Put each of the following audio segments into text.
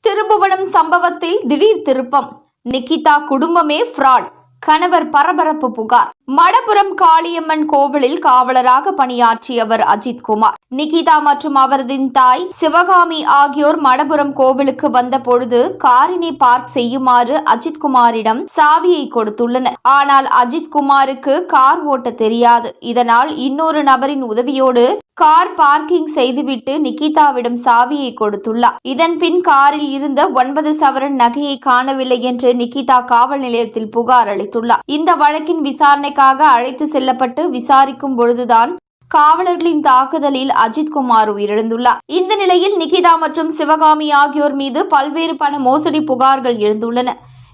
திரும்புவனம் சம்பவத்தில் திடீர் திருப்பம். நிகிதா குடும்பமே ஃப்ராட். கணவர் பரபரப்பு புகார். மடப்புரம் காளியம்மன் கோவிலில் காவலராக பணியாற்றியவர் அஜித்குமார் நிகிதா மற்றும் அவரதின் தாய் சிவகாமி ஆகியோர் மடப்புரம் கோவிலுக்கு வந்த பொழுது காரினை பார்க் செய்யுமாறு அஜித்குமாரிடம் சாவியை கொடுத்துள்ளனர். ஆனால் அஜித்குமாருக்கு கார் ஓட்ட தெரியாது. இதனால் இன்னொரு நபரின் உதவியோடு கார் பார்க்கிங் செய்துவிட்டு நிகிதாவிடம் சாவியை கொடுத்துள்ளார். இதன் பின் காரில் இருந்த ஒன்பது சவரன் நகையை காணவில்லை என்று நிகிதா காவல் நிலையத்தில் புகார் அளித்துள்ளார். இந்த வழக்கின் விசாரணை விசாரணைக்காக அழைத்து செல்லப்பட்டு விசாரிக்கும் பொழுதுதான் காவலர்களின் தாக்குதலில் அஜித்குமார் உயிரிழந்துள்ளார். இந்த நிலையில் நிகிதா மற்றும் சிவகாமி ஆகியோர் மீது பல்வேறு பண மோசடி புகார்கள் எழுந்துள்ளன.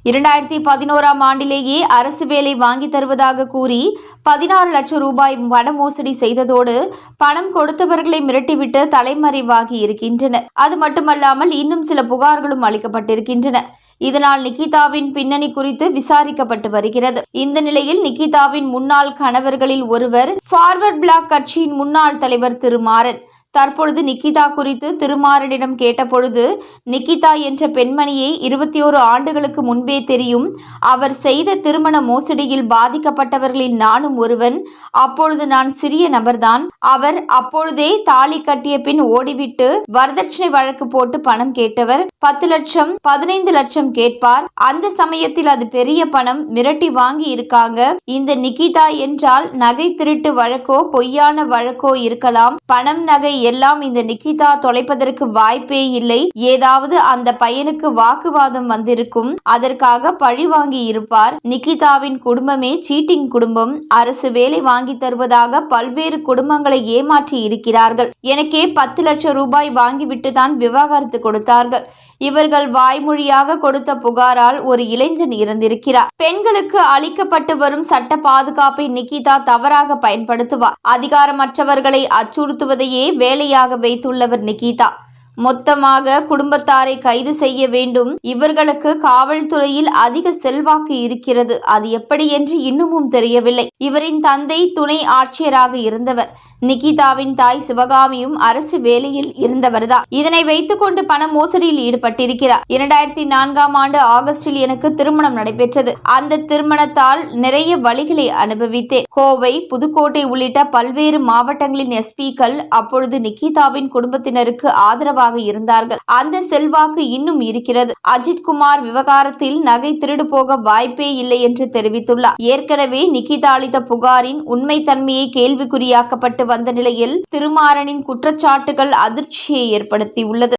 இரண்டாயிரத்தி பதினோராம் ஆண்டிலேயே அரசு வேலை வாங்கி தருவதாக கூறி பதினாறு லட்சம் ரூபாய் பண மோசடி செய்ததோடு பணம் கொடுத்தவர்களை மிரட்டிவிட்டு தலைமறைவாகி இருக்கின்றனர். அது மட்டுமல்லாமல் இன்னும் சில புகார்களும் அளிக்கப்பட்டிருக்கின்றன. இதனால் நிகிதாவின் பின்னணி குறித்து விசாரிக்கப்பட்டு வருகிறது. இந்த நிலையில் நிகிதாவின் முன்னாள் கணவர்களில் ஒருவர் ஃபார்வர்ட் பிளாக் கட்சியின் முன்னாள் தலைவர் திருமாறன். தற்பொழுது நிக்கிதா குறித்து திருமாறனிடம் கேட்டபொழுது நிக்கிதா என்ற பெண்மணியை இருபத்தி ஓரு ஆண்டுகளுக்கு முன்பே தெரியும் அவர் செய்த திருமண மோசடியில் பாதிக்கப்பட்டவர்களில் நானும் ஒருவன் அப்பொழுது நான் சிறிய நபர்தான். அவர் அப்பொழுதே தாலி கட்டிய பின் ஓடிவிட்டு வரதட்சணை வழக்கு போட்டு பணம் கேட்டவர். பத்து லட்சம் பதினைந்து லட்சம் கேட்பார். அந்த சமயத்தில் அது பெரிய பணம் மிரட்டி வாங்கி இருக்காங்க. இந்த நிக்கிதா என்றால் நகை திருட்டு வழக்கோ பொய்யான வழக்கோ இருக்கலாம். பணம் நகை எல்லாம் இந்த நிகிதா தொலைப்பதற்கு வாய்ப்பே இல்லை. ஏதாவது அந்த பையனுக்கு வாக்குவாதம் வந்திருக்கும். அதற்காக பழி வாங்கி இருப்பார். நிகிதாவின் குடும்பமே சீட்டிங் குடும்பம். அரசு வேலை வாங்கி தருவதாக பல்வேறு குடும்பங்களை ஏமாற்றி இருக்கிறார்கள். எனக்கே பத்து லட்சம் ரூபாய் வாங்கிவிட்டு தான் விவாகரத்து கொடுத்தார்கள். இவர்கள் வாய்மொழியாக கொடுத்த புகாரால் ஒரு இளைஞன் இறந்திருக்கிறார். பெண்களுக்கு அளிக்கப்பட்டு வரும் சட்ட பாதுகாப்பை நிகிதா தவறாக பயன்படுத்துவார் அதிகாரமற்றவர்களை அச்சுறுத்துவதையே வேலையாக வைத்துள்ளவர் நிகிதா. மொத்தமாக குடும்பத்தாரை கைது செய்ய வேண்டும். இவர்களுக்கு காவல்துறையில் அதிக செல்வாக்கு இருக்கிறது. அது எப்படி என்று இன்னமும் தெரியவில்லை. இவரின் தந்தை துணை ஆட்சியராக இருந்தவர். நிகிதாவின் தாய் சிவகாமியும் அரசு வேலையில் இருந்தவர்தான். இதனை வைத்துக்கொண்டு பண மோசடியில் ஈடுபட்டிருக்கிறார். இரண்டாயிரத்தி நான்காம் ஆண்டு ஆகஸ்டில் எனக்கு திருமணம் நடைபெற்றது. அந்த திருமணத்தால் நிறைய வழிகளை அனுபவித்தேன். கோவை புதுக்கோட்டை உள்ளிட்ட பல்வேறு மாவட்டங்களின் எஸ்பிக்கள் அப்பொழுது நிகிதாவின் குடும்பத்தினருக்கு ஆதரவாக இருந்தார்கள். அந்த செல்வாக்கு இன்னும் இருக்கிறது. அஜித்குமார் விவகாரத்தில் நகை திருடு போக வாய்ப்பே இல்லை என்று தெரிவித்துள்ளார். ஏற்கனவே நிகிதா அளித்த புகாரின் உண்மைத்தன்மையை கேள்விக்குறியாக்கப்பட்டு வந்த நிலையில் திருமாறனின் குற்றச்சாட்டுகள் அதிர்ச்சியை ஏற்படுத்தியுள்ளது.